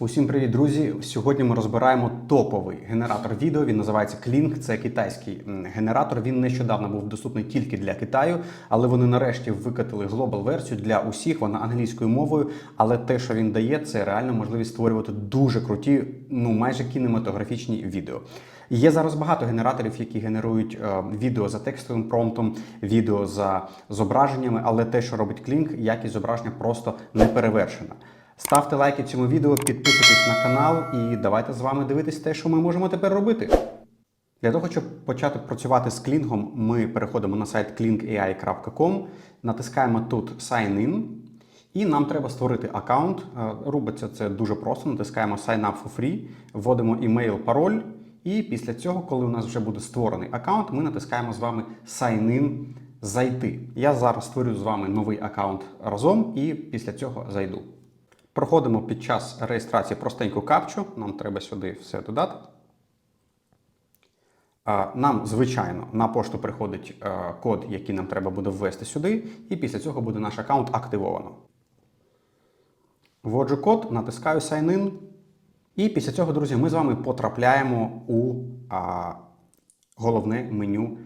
Усім привіт, друзі! Сьогодні ми розбираємо топовий генератор відео. Він називається Kling. Це китайський генератор. Він нещодавно був доступний тільки для Китаю, але вони нарешті викатили глобал версію для усіх. Вона англійською мовою. Але те, що він дає, це реально можливість створювати дуже круті, ну майже кінематографічні відео. Є зараз багато генераторів, які генерують е, відео за текстовим промптом, відео за зображеннями, але те, що робить Kling, якість зображення просто не перевершена. Ставте лайки цьому відео, підписуйтесь на канал і давайте з вами дивитись те, що ми можемо тепер робити. Для того, щоб почати працювати з клінгом, ми переходимо на сайт klingai.com, натискаємо тут Sign In, і нам треба створити аккаунт. Е, Робиться це дуже просто. Натискаємо Sign Up for Free, вводимо email, пароль, і після цього, коли у нас вже буде створений аккаунт, ми натискаємо з вами Sign In Зайти. Я зараз створю з вами новий аккаунт разом і після цього зайду. Проходимо під час реєстрації простеньку капчу. Нам треба сюди все додати. Нам, звичайно, на пошту приходить код, який нам треба буде ввести сюди, і після цього буде наш аккаунт активовано. Вводжу код, натискаю Sign In. І після цього, друзі, ми з вами потрапляємо у а, головне меню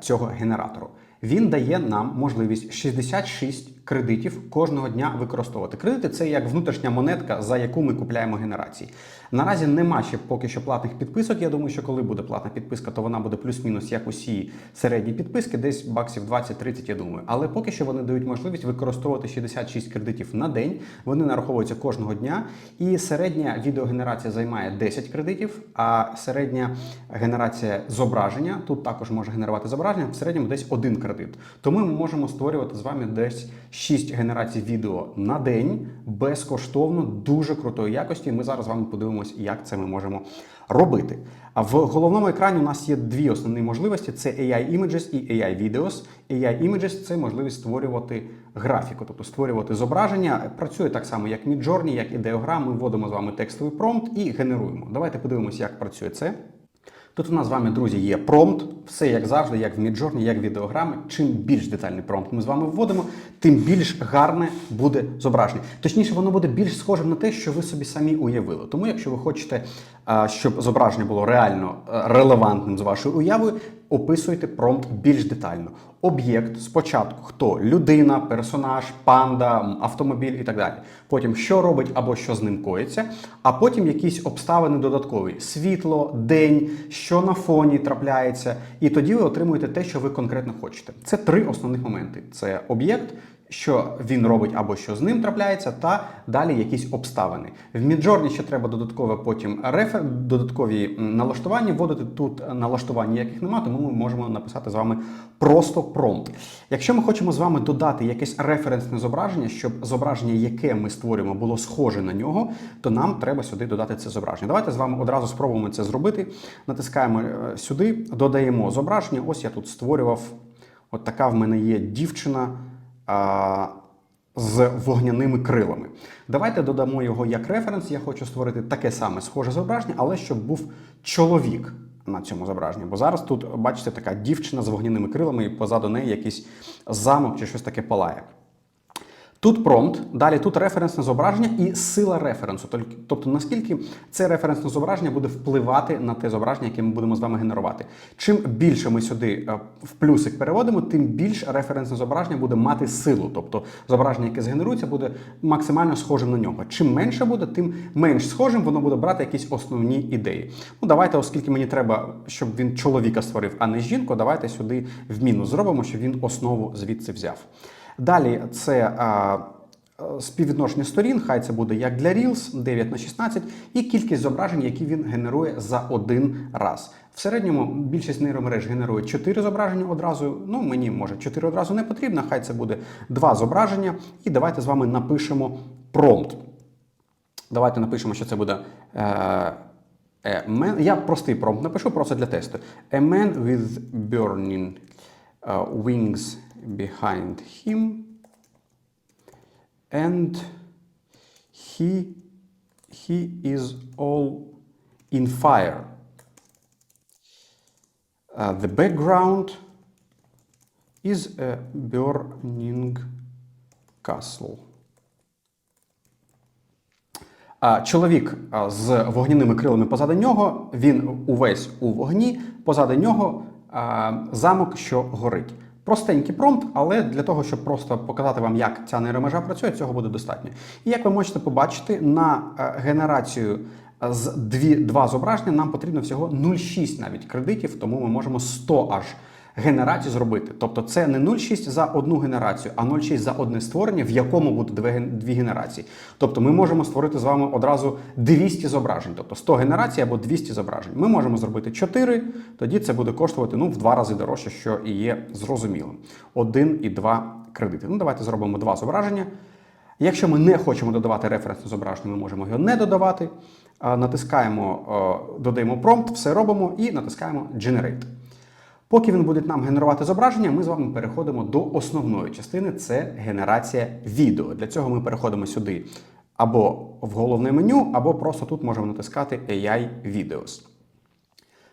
цього генератору. Він дає нам можливість 66 кредитів кожного дня використовувати. Кредити це як внутрішня монетка, за яку ми купляємо генерації. Наразі нема ще поки що платних підписок. Я думаю, що коли буде платна підписка, то вона буде плюс-мінус як усі середні підписки, десь баксів 20-30, я думаю. Але поки що вони дають можливість використовувати 66 кредитів на день. Вони нараховуються кожного дня. І середня відеогенерація займає 10 кредитів, а середня генерація зображення тут також може генерувати зображення в середньому десь один кредит. Тому ми можемо створювати з вами десь 6 генерацій відео на день безкоштовно, дуже крутої якості. Ми зараз з вами подивимося, як це ми можемо робити. А в головному екрані у нас є дві основні можливості: це AI Images і AI Videos. AI Images – це можливість створювати графіку, тобто створювати зображення. Працює так само, як Midjourney, як ідеограм. Ми вводимо з вами текстовий промпт і генеруємо. Давайте подивимося, як працює це. Тут у нас з вами, друзі, є промпт, все як завжди, як в Midjourney, як відеограми. Чим більш детальний промпт ми з вами вводимо, тим більш гарне буде зображення. Точніше, воно буде більш схожим на те, що ви собі самі уявили. Тому, якщо ви хочете, щоб зображення було реально е, релевантним з вашою уявою, описуйте промпт більш детально. Об'єкт спочатку хто людина, персонаж, панда, автомобіль і так далі. Потім що робить або що з ним коїться, а потім якісь обставини додаткові: світло, день, що на фоні трапляється. І тоді ви отримуєте те, що ви конкретно хочете. Це три основних моменти: це об'єкт. Що він робить або що з ним трапляється, та далі якісь обставини. В Midjourney ще треба додаткове потім рефер, додаткові налаштування. Вводити тут налаштувань ніяких немає, тому ми можемо написати з вами просто промпт. Якщо ми хочемо з вами додати якесь референсне зображення, щоб зображення, яке ми створюємо, було схоже на нього, то нам треба сюди додати це зображення. Давайте з вами одразу спробуємо це зробити. Натискаємо е, сюди, додаємо зображення. Ось я тут створював. От така в мене є дівчина з вогняними крилами. Давайте додамо його як референс. Я хочу створити таке саме схоже зображення, але щоб був чоловік на цьому зображенні. Бо зараз тут, бачите, така дівчина з вогняними крилами, і позаду неї якийсь замок чи щось таке палає. Тут промпт, далі тут референсне зображення і сила референсу. Тобто, наскільки це референсне зображення буде впливати на те зображення, яке ми будемо з вами генерувати. Чим більше ми сюди е, в плюсик переводимо, тим більш референсне зображення буде мати силу. Тобто зображення, яке згенерується, буде максимально схожим на нього. Чим менше буде, тим менш схожим воно буде брати якісь основні ідеї. Ну давайте, оскільки мені треба, щоб він чоловіка створив, а не жінку, давайте сюди в мінус зробимо, щоб він основу звідси взяв. Далі це е, співвідношення сторін, хай це буде як для Reels 9 на 16, і кількість зображень, які він генерує за один раз. В середньому більшість нейромереж генерує 4 зображення одразу. Ну, мені може 4 одразу не потрібно, хай це буде 2 зображення. І давайте з вами напишемо промпт. Давайте напишемо, що це буде. Е, е, man. Я простий промпт напишу просто для тесту. A man with burning uh, wings behind him. And he, he is all in fire. Uh, the background is a burning castle. Чоловік з вогняними крилами позаду нього, він увесь у вогні, позаду нього замок, що горить. Простенький промпт, але для того, щоб просто показати вам, як ця нейромежа працює, цього буде достатньо. І як ви можете побачити, на е, генерацію е, з дві, два зображення нам потрібно всього 0,6 навіть кредитів, тому ми можемо 100 аж генерацій зробити. Тобто це не 0,6 за одну генерацію, а 0,6 за одне створення, в якому буде дві, генерації. Тобто ми можемо створити з вами одразу 200 зображень, тобто 100 генерацій або 200 зображень. Ми можемо зробити 4, тоді це буде коштувати ну, в два рази дорожче, що і є зрозумілим. Один і два кредити. Ну, давайте зробимо два зображення. Якщо ми не хочемо додавати референсне зображення, ми можемо його не додавати. Натискаємо, додаємо промпт, все робимо і натискаємо Generate. Поки він буде нам генерувати зображення, ми з вами переходимо до основної частини це генерація відео. Для цього ми переходимо сюди або в головне меню, або просто тут можемо натискати AI Videos.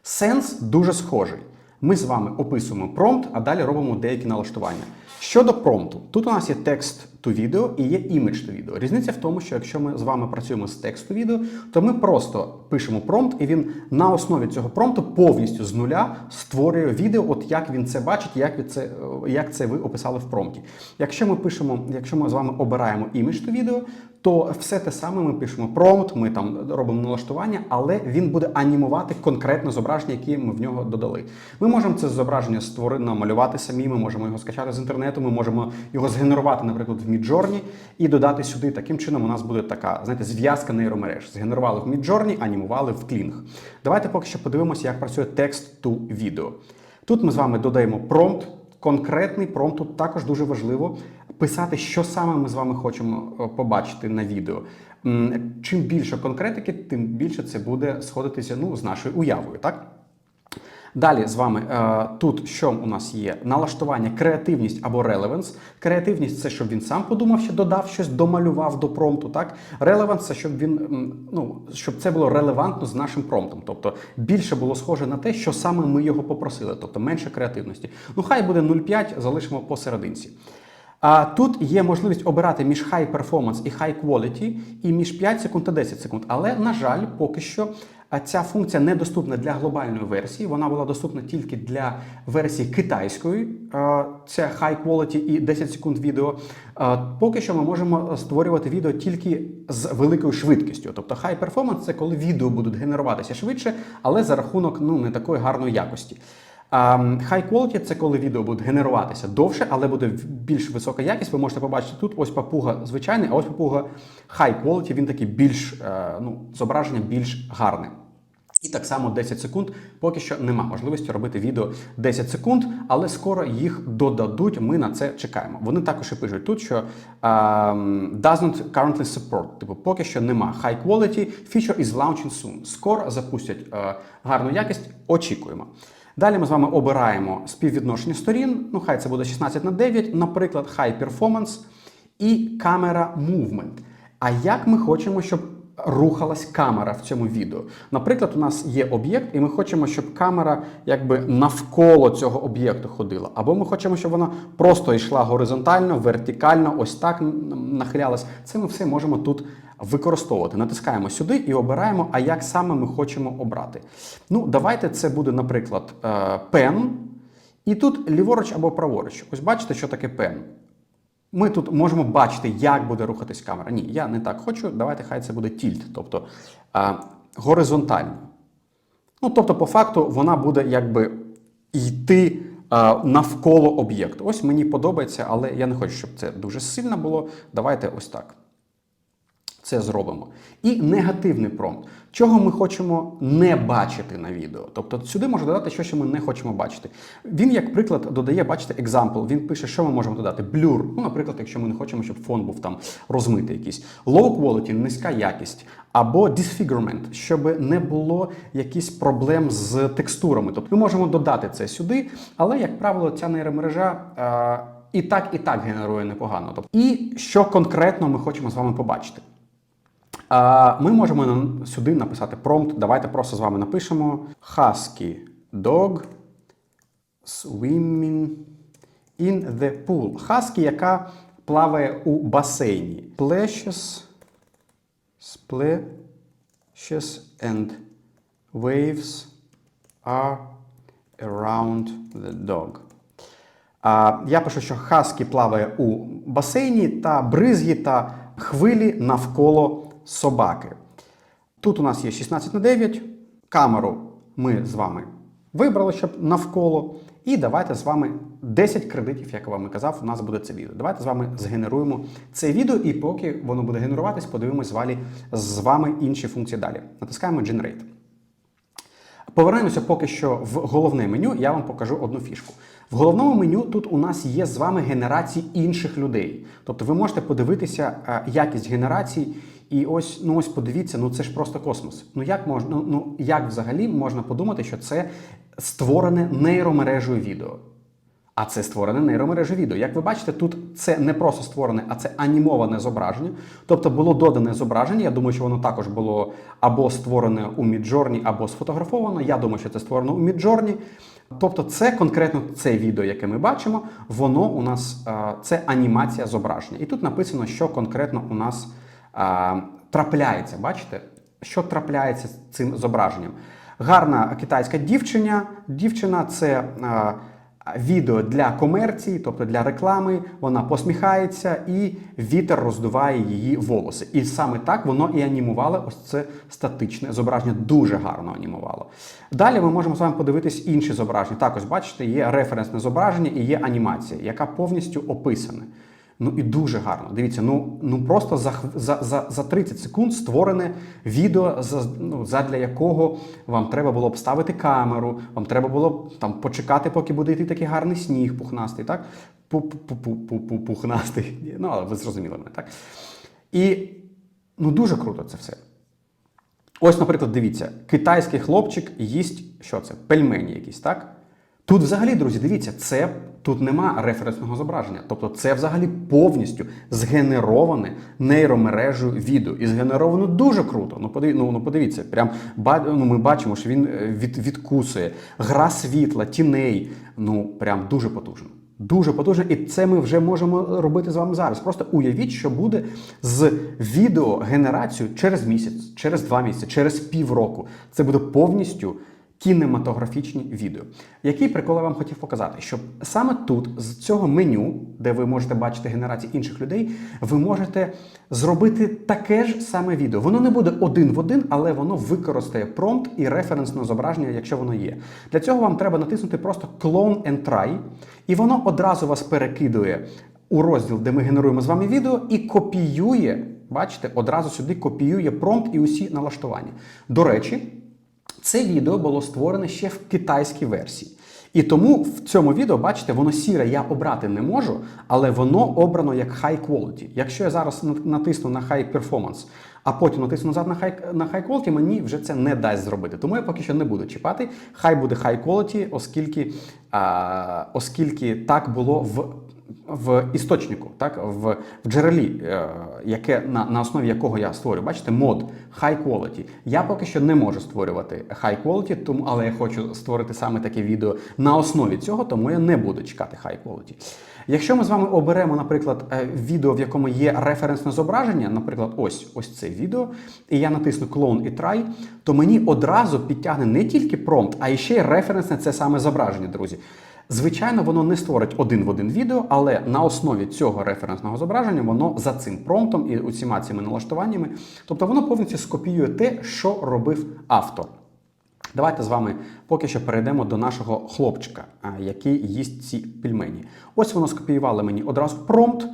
Сенс дуже схожий. Ми з вами описуємо промпт, а далі робимо деякі налаштування. Щодо промпту, тут у нас є текст to відео і є імідж to відео. Різниця в тому, що якщо ми з вами працюємо з тексту відео, то ми просто пишемо промпт, і він на основі цього промпту повністю з нуля створює відео, от як він це бачить, як, від це, як це ви описали в промпті. Якщо ми пишемо, якщо ми з вами обираємо імідж to відео, то все те саме ми пишемо промпт, ми там робимо налаштування, але він буде анімувати конкретне зображення, яке ми в нього додали. Ми можемо це зображення створити, намалювати самі, ми можемо його скачати з інтернету, ми можемо його згенерувати, наприклад, в Midjourney і додати сюди. Таким чином у нас буде така, знаєте, зв'язка нейромереж. Згенерували в Midjourney, анімували в Kling. Давайте поки що подивимося, як працює текст to відео. Тут ми з вами додаємо промпт. Конкретний промпт тут також дуже важливо писати, що саме ми з вами хочемо е, побачити на відео. Чим більше конкретики, тим більше це буде сходитися ну, з нашою уявою, так? Далі з вами е, тут що у нас є? Налаштування, креативність або релеванс. Креативність це щоб він сам подумав, що додав щось, домалював до промпту. Так, релеванс це щоб він ну щоб це було релевантно з нашим промптом. Тобто більше було схоже на те, що саме ми його попросили, тобто менше креативності. Ну хай буде 0,5, залишимо посерединці. А тут є можливість обирати між high performance і high quality, і між 5 секунд та 10 секунд. Але, на жаль, поки що ця функція недоступна для глобальної версії. Вона була доступна тільки для версії китайської. Це high quality і 10 секунд відео. Поки що ми можемо створювати відео тільки з великою швидкістю. Тобто high performance – це коли відео будуть генеруватися швидше, але за рахунок ну, не такої гарної якості. High quality – це коли відео буде генеруватися довше, але буде більш висока якість. Ви можете побачити тут ось папуга звичайний, а ось папуга high quality, він такий більш, е, ну, зображення більш гарне. І так само 10 секунд. Поки що нема можливості робити відео 10 секунд, але скоро їх додадуть. Ми на це чекаємо. Вони також і пишуть тут, що um, doesn't currently support. Типу, поки що нема high quality. Feature is launching soon. Скоро запустять е, гарну якість. Очікуємо. Далі ми з вами обираємо співвідношення сторін. Ну, хай це буде 16 на 9, наприклад, high performance і камера movement. А як ми хочемо, щоб рухалась камера в цьому відео? Наприклад, у нас є об'єкт, і ми хочемо, щоб камера якби навколо цього об'єкту ходила. Або ми хочемо, щоб вона просто йшла горизонтально, вертикально, ось так нахилялась. Це ми все можемо тут використовувати. Натискаємо сюди і обираємо, а як саме ми хочемо обрати. Ну, давайте це буде, наприклад, е, пен. І тут ліворуч або праворуч. Ось бачите, що таке пен. Ми тут можемо бачити, як буде рухатись камера. Ні, я не так хочу. Давайте хай це буде тільт, тобто а, горизонтально. Ну, тобто, по факту, вона буде якби йти а, навколо об'єкту. Ось мені подобається, але я не хочу, щоб це дуже сильно було. Давайте ось так. Це зробимо. І негативний промпт. Чого ми хочемо не бачити на відео. Тобто сюди можна додати, що ще ми не хочемо бачити. Він, як приклад, додає, бачите, example. Він пише, що ми можемо додати. Blur. Ну, наприклад, якщо ми не хочемо, щоб фон був там розмитий якийсь. Low quality, низька якість. Або disfigurement, щоб не було якісь проблем з текстурами. Тобто ми можемо додати це сюди, але, як правило, ця нейромережа. Е- і так, і так генерує непогано. Тобто, і що конкретно ми хочемо з вами побачити. Ми можемо сюди написати промпт. Давайте просто з вами напишемо Husky dog swimming in the pool. Husky, яка плаває у басейні. Splashes, splashes and waves are around the dog. Я пишу, що Хаскі плаває у басейні та бризги та хвилі навколо собаки. Тут у нас є 16 на 9. Камеру ми з вами вибрали, щоб навколо. І давайте з вами 10 кредитів, як я вам і казав, у нас буде це відео. Давайте з вами згенеруємо це відео, і поки воно буде генеруватись, подивимось з вами, інші функції далі. Натискаємо Generate. Повернемося поки що в головне меню, я вам покажу одну фішку. В головному меню тут у нас є з вами генерації інших людей. Тобто ви можете подивитися е, якість генерації, і ось, ну ось подивіться, ну це ж просто космос. Ну як можна, ну, ну як взагалі можна подумати, що це створене нейромережею відео? А це створене нейромережею відео. Як ви бачите, тут це не просто створене, а це анімоване зображення. Тобто було додане зображення. Я думаю, що воно також було або створене у Midjourney, або сфотографовано. Я думаю, що це створено у Midjourney. Тобто, це конкретно це відео, яке ми бачимо, воно у нас це анімація зображення. І тут написано, що конкретно у нас трапляється. Бачите, що трапляється з цим зображенням? Гарна китайська дівчина. Дівчина це. Відео для комерції, тобто для реклами, вона посміхається і вітер роздуває її волоси. І саме так воно і анімувало ось це статичне зображення, дуже гарно анімувало. Далі ми можемо з вами подивитись інші зображення. Також бачите, є референсне зображення і є анімація, яка повністю описана. Ну і дуже гарно. Дивіться, ну ну просто за за, за, за 30 секунд створене відео, за, ну, задля якого вам треба було б ставити камеру, вам треба було б там почекати, поки буде йти такий гарний сніг пухнастий, так? Пухнастий. Ну, але ви зрозуміли мене, так? І ну дуже круто це все. Ось, наприклад, дивіться, китайський хлопчик їсть що це? Пельмені якісь, так? Тут, взагалі, друзі, дивіться, це тут нема референсного зображення. Тобто, це взагалі повністю згенероване нейромережею відео. І згенеровано дуже круто. Ну, подивіться, ну, ну подивіться, прям ну, ми бачимо, що він е, від, відкусує, гра світла, тіней. Ну, прям дуже потужно. Дуже потужно, і це ми вже можемо робити з вами зараз. Просто уявіть, що буде з відеогенерацією через місяць, через два місяці, через півроку. Це буде повністю кінематографічні відео. Який прикол я вам хотів показати, що саме тут, з цього меню, де ви можете бачити генерації інших людей, ви можете зробити таке ж саме відео. Воно не буде один в один, але воно використає промпт і референсне зображення, якщо воно є. Для цього вам треба натиснути просто Clone and Try, і воно одразу вас перекидує у розділ, де ми генеруємо з вами відео, і копіює. Бачите, одразу сюди копіює промпт і усі налаштування. До речі. Це відео було створене ще в китайській версії. І тому в цьому відео, бачите, воно сіре я обрати не можу, але воно обрано як high quality. Якщо я зараз натисну на high performance, а потім натисну назад на high, на high quality, мені вже це не дасть зробити. Тому я поки що не буду чіпати. Хай буде high quality, оскільки, а, оскільки так було в в істочнику, так, в в джерелі, е, яке, на на основі якого я створю. Бачите, мод high quality. Я поки що не можу створювати high quality, тому, але я хочу створити саме таке відео на основі цього, тому я не буду чекати high quality. Якщо ми з вами оберемо, наприклад, е, відео, в якому є референсне зображення, наприклад, ось ось це відео, і я натисну Clone і Try, то мені одразу підтягне не тільки промпт, а ще й референсне це саме зображення, друзі. Звичайно, воно не створить один в один відео, але на основі цього референсного зображення воно за цим промптом і усіма цими налаштуваннями, тобто воно повністю скопіює те, що робив автор. Давайте з вами поки що перейдемо до нашого хлопчика, який їсть ці пельмені. Ось воно скопіювало мені одразу промпт.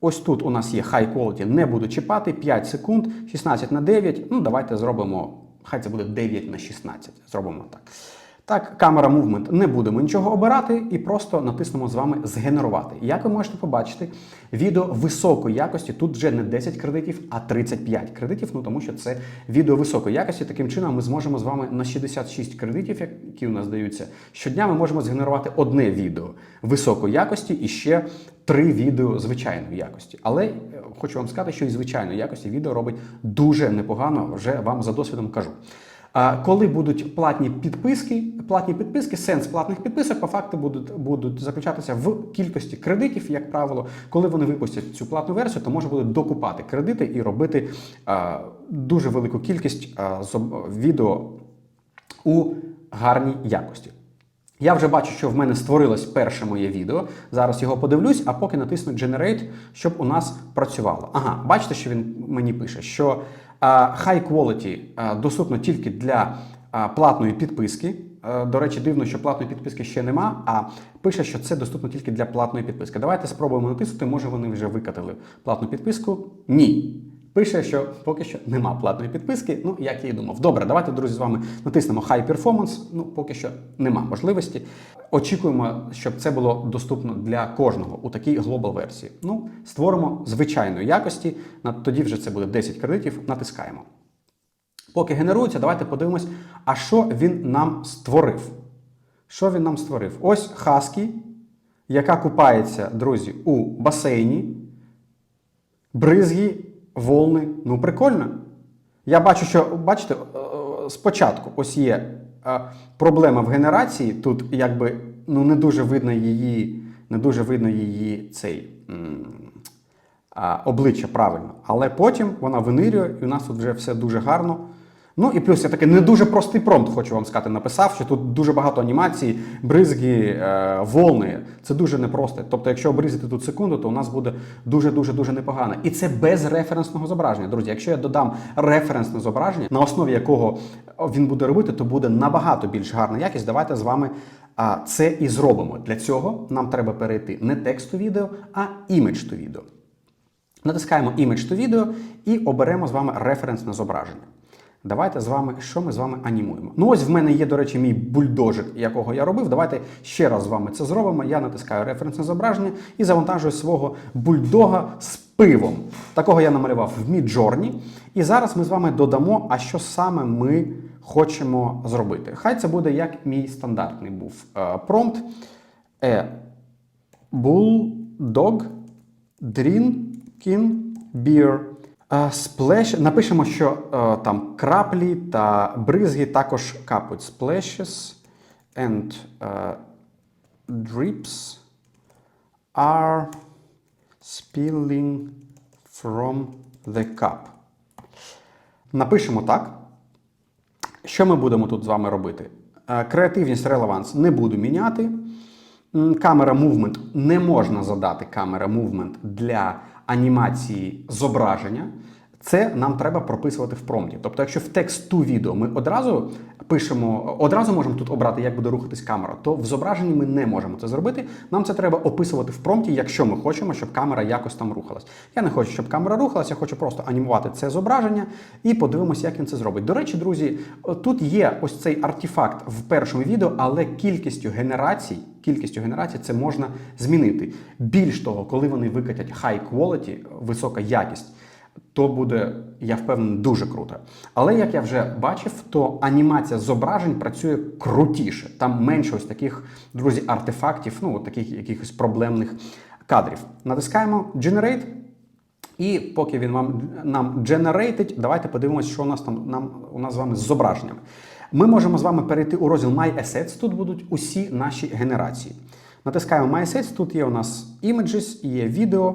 Ось тут у нас є high quality, не буду чіпати, 5 секунд, 16 на 9. Ну, давайте зробимо, хай це буде 9 на 16. Зробимо так. Так, камера Movement не будемо нічого обирати і просто натиснемо з вами згенерувати. Як ви можете побачити, відео високої якості, тут вже не 10 кредитів, а 35 кредитів, ну тому що це відео високої якості. Таким чином ми зможемо з вами на 66 кредитів, які у нас даються, щодня ми можемо згенерувати одне відео високої якості і ще три відео звичайної якості. Але е, хочу вам сказати, що і звичайної якості відео робить дуже непогано, вже вам за досвідом кажу. Коли будуть платні підписки, платні підписки, сенс платних підписок по факту будуть, будуть заключатися в кількості кредитів, як правило. Коли вони випустять цю платну версію, то можна буде докупати кредити і робити а, дуже велику кількість а, відео у гарній якості. Я вже бачу, що в мене створилось перше моє відео. Зараз його подивлюсь, а поки натисну Generate, щоб у нас працювало. Ага, бачите, що він мені пише, що High Quality доступно тільки для платної підписки. До речі, дивно, що платної підписки ще нема, а пише, що це доступно тільки для платної підписки. Давайте спробуємо натиснути. Може, вони вже викатили платну підписку? Ні. Пише, що поки що нема платної підписки. Ну, як я і думав. Добре, давайте, друзі, з вами натиснемо High Performance. Ну, поки що нема можливості. Очікуємо, щоб це було доступно для кожного у такій глобал версії. Ну, створимо звичайної якості. Тоді вже це буде 10 кредитів. Натискаємо. Поки генерується, давайте подивимось, а що він нам створив. Що він нам створив? Ось Хаскі, яка купається, друзі, у басейні бризги, волни. Ну, прикольно. Я бачу, що, бачите, е, е, спочатку ось є е, проблема в генерації. Тут якби ну, не дуже видно її, не дуже видно її цей обличчя правильно. Але потім вона винирює, і у нас тут вже все дуже гарно. Ну і плюс я такий не дуже простий промпт, хочу вам сказати, написав, що тут дуже багато анімацій, бризги, е, волни. Це дуже непросто. Тобто, якщо обрізати тут секунду, то у нас буде дуже-дуже дуже непогано. І це без референсного зображення. Друзі, якщо я додам референсне зображення, на основі якого він буде робити, то буде набагато більш гарна якість. Давайте з вами а, це і зробимо. Для цього нам треба перейти не текст to відео, а імідж to відео. Натискаємо to Video і оберемо з вами референсне зображення. Давайте з вами, що ми з вами анімуємо. Ну ось в мене є, до речі, мій бульдожик, якого я робив. Давайте ще раз з вами це зробимо. Я натискаю референсне зображення і завантажую свого бульдога з пивом. Такого я намалював в Midjourney. І зараз ми з вами додамо, а що саме ми хочемо зробити. Хай це буде як мій стандартний був е, промпт. Е, Bulldog Drinking Beer. Е, Splash. Напишемо, що е, там краплі та бризги також капають. Splashes and е, drips are spilling from the cup. Напишемо так. Що ми будемо тут з вами робити? Е, Креативність релеванс не буду міняти. Камера мувмент не можна задати камера мувмент для анімації зображення. Це нам треба прописувати в промпті. Тобто, якщо в текст ту відео ми одразу пишемо, одразу можемо тут обрати, як буде рухатись камера, то в зображенні ми не можемо це зробити. Нам це треба описувати в промпті, якщо ми хочемо, щоб камера якось там рухалась. Я не хочу, щоб камера рухалась, я хочу просто анімувати це зображення і подивимося, як він це зробить. До речі, друзі, тут є ось цей артефакт в першому відео, але кількістю генерацій, кількістю генерацій це можна змінити. Більш того, коли вони викатять high quality, висока якість то буде, я впевнений, дуже круто. Але як я вже бачив, то анімація зображень працює крутіше. Там менше ось таких, друзі, артефактів, ну, от таких якихось проблемних кадрів. Натискаємо Generate. І поки він вам нам generated, давайте подивимося, що у нас там нам у нас з вами з зображеннями. Ми можемо з вами перейти у розділ My Assets. Тут будуть усі наші генерації. Натискаємо My Assets, тут є у нас Images, є відео.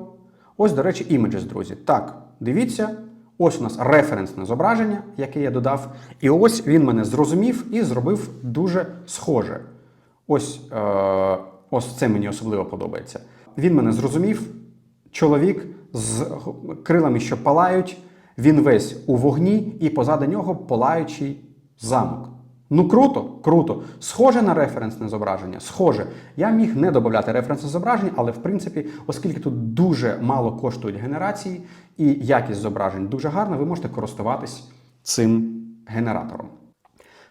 Ось, до речі, Images, друзі. Так, дивіться. Ось у нас референсне зображення, яке я додав. І ось він мене зрозумів і зробив дуже схоже. Ось, е, ось це мені особливо подобається. Він мене зрозумів. Чоловік з крилами, що палають, він весь у вогні, і позаду нього палаючий замок. Ну круто, круто. Схоже на референсне зображення, схоже. Я міг не додати референсне зображення, але в принципі, оскільки тут дуже мало коштують генерації і якість зображень дуже гарна, ви можете користуватись цим генератором.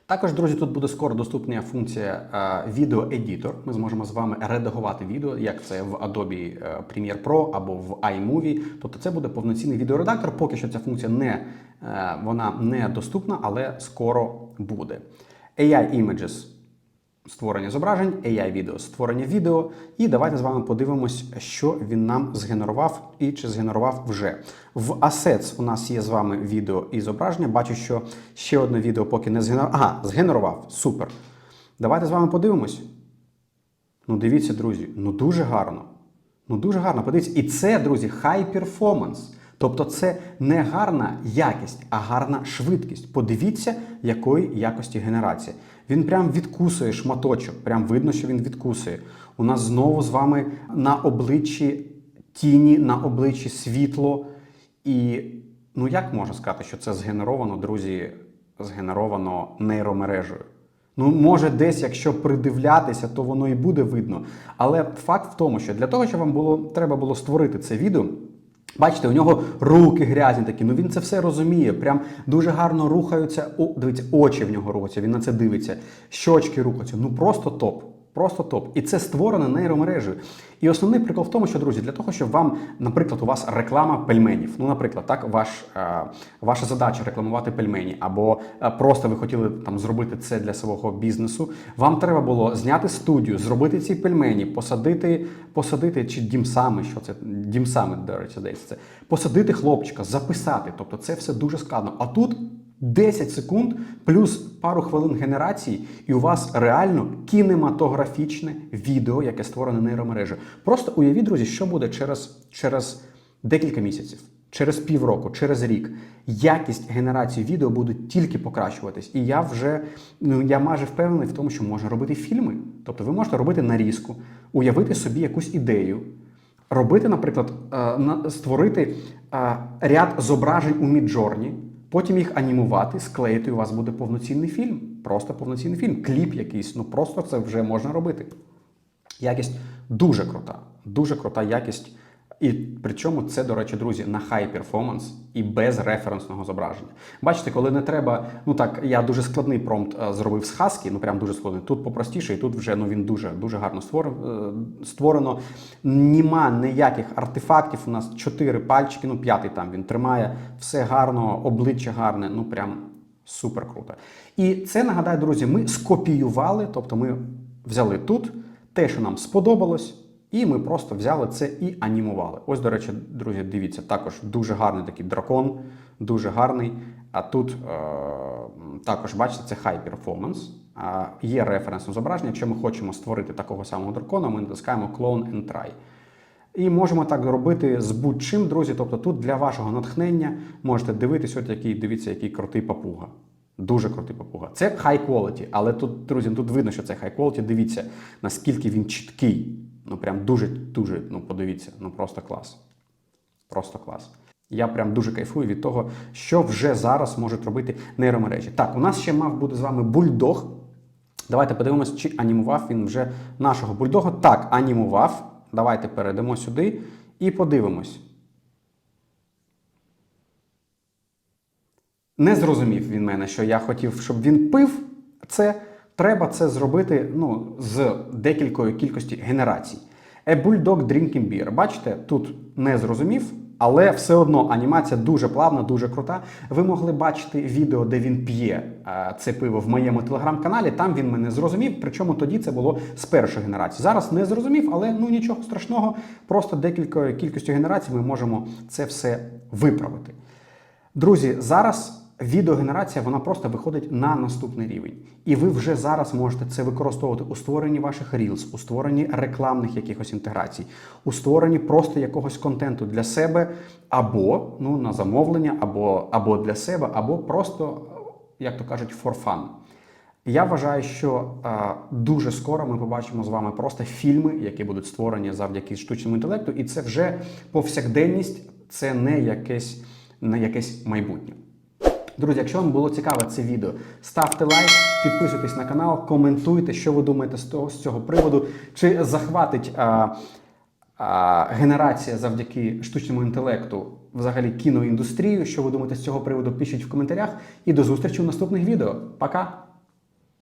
Також, друзі, тут буде скоро доступна функція е, відеоедітор. Ми зможемо з вами редагувати відео, як це в Adobe е, Premiere Pro або в iMovie. Тобто це буде повноцінний відеоредактор. Поки що ця функція не, е, вона не доступна, але скоро буде. AI Images створення зображень, AI-відео, створення відео. І давайте з вами подивимось, що він нам згенерував і чи згенерував вже. В Assets у нас є з вами відео і зображення. Бачу, що ще одне відео поки не згенерував. Ага, згенерував. Супер. Давайте з вами подивимось. Ну, дивіться, друзі, ну дуже гарно. Ну дуже гарно. Подивіться. І це, друзі, high performance. Тобто це не гарна якість, а гарна швидкість. Подивіться, якої якості генерація. Він прям відкусує шматочок, прям видно, що він відкусує. У нас знову з вами на обличчі тіні, на обличчі світло. І ну як можна сказати, що це згенеровано, друзі, згенеровано нейромережею? Ну, може, десь, якщо придивлятися, то воно і буде видно. Але факт в тому, що для того, щоб вам було треба було створити це відео. Бачите, у нього руки грязні такі, ну він це все розуміє. Прям дуже гарно рухаються. О, дивіться, очі в нього рухаються, він на це дивиться, щочки рухаються. Ну просто топ. Просто топ. І це створено нейромережею. І основний прикол в тому, що, друзі, для того, щоб вам, наприклад, у вас реклама пельменів. Ну, наприклад, так, ваш, е, ваша задача рекламувати пельмені, або е, просто ви хотіли там зробити це для свого бізнесу. Вам треба було зняти студію, зробити ці пельмені, посадити, посадити чи дімсами, що це дімсами, до речі, здається, це посадити хлопчика, записати. Тобто це все дуже складно. А тут 10 секунд плюс пару хвилин генерації, і у вас реально кінематографічне відео, яке створене нейромережею. Просто уявіть, друзі, що буде через, через декілька місяців, через півроку, через рік. Якість генерації відео буде тільки покращуватись. І я вже ну я майже впевнений в тому, що можна робити фільми. Тобто ви можете робити нарізку, уявити собі якусь ідею. Робити, наприклад, е, створити е, ряд зображень у Міджорні, потім їх анімувати, склеїти, і у вас буде повноцінний фільм. Просто повноцінний фільм, кліп якийсь. Ну просто це вже можна робити. Якість дуже крута, дуже крута якість. І причому це, до речі, друзі, на хай перформанс і без референсного зображення. Бачите, коли не треба, ну так, я дуже складний промпт е, зробив з Husky, ну прям дуже складний. Тут попростіше, і тут вже ну він дуже дуже гарно створив, е, створено. Нема ніяких артефактів. У нас чотири пальчики, ну п'ятий там він тримає, все гарно, обличчя гарне, ну прям супер круто. І це нагадаю, друзі, ми скопіювали, тобто ми взяли тут те, що нам сподобалось. І ми просто взяли це і анімували. Ось, до речі, друзі, дивіться, також дуже гарний такий дракон, дуже гарний. А тут е- також, бачите, це high performance. А є референсне зображення. Якщо ми хочемо створити такого самого дракона, ми натискаємо Clone and Try. І можемо так робити з будь-чим, друзі. Тобто тут для вашого натхнення можете дивитись, от який, дивіться, який крутий папуга. Дуже крутий папуга. Це high quality, але тут, друзі, тут видно, що це high quality. Дивіться, наскільки він чіткий. Ну прям дуже, дуже, ну подивіться, ну просто клас. Просто клас. Я прям дуже кайфую від того, що вже зараз можуть робити нейромережі. Так, у нас ще мав бути з вами бульдог. Давайте подивимось, чи анімував він вже нашого бульдога. Так, анімував. Давайте перейдемо сюди і подивимось. Не зрозумів він мене, що я хотів, щоб він пив це. Треба це зробити ну, з декількою кількості генерацій. A Bulldog Drinking Beer. Бачите, тут не зрозумів, але все одно анімація дуже плавна, дуже крута. Ви могли бачити відео, де він п'є е, це пиво в моєму телеграм-каналі. Там він мене зрозумів. Причому тоді це було з першої генерації. Зараз не зрозумів, але ну нічого страшного. Просто декількою кількістю генерацій ми можемо це все виправити. Друзі, зараз відеогенерація вона просто виходить на наступний рівень. І ви вже зараз можете це використовувати у створенні ваших Reels, у створенні рекламних якихось інтеграцій, у створенні просто якогось контенту для себе, або ну, на замовлення, або, або для себе, або просто, як то кажуть, for fun. Я вважаю, що е, дуже скоро ми побачимо з вами просто фільми, які будуть створені завдяки штучному інтелекту, і це вже повсякденність, це не якесь, не якесь майбутнє. Друзі, якщо вам було цікаве це відео, ставте лайк, підписуйтесь на канал, коментуйте, що ви думаєте з того з цього приводу, чи захватить а, а, генерація завдяки штучному інтелекту взагалі кіноіндустрію. Що ви думаєте з цього приводу? Пишіть в коментарях. І до зустрічі у наступних відео. Пока!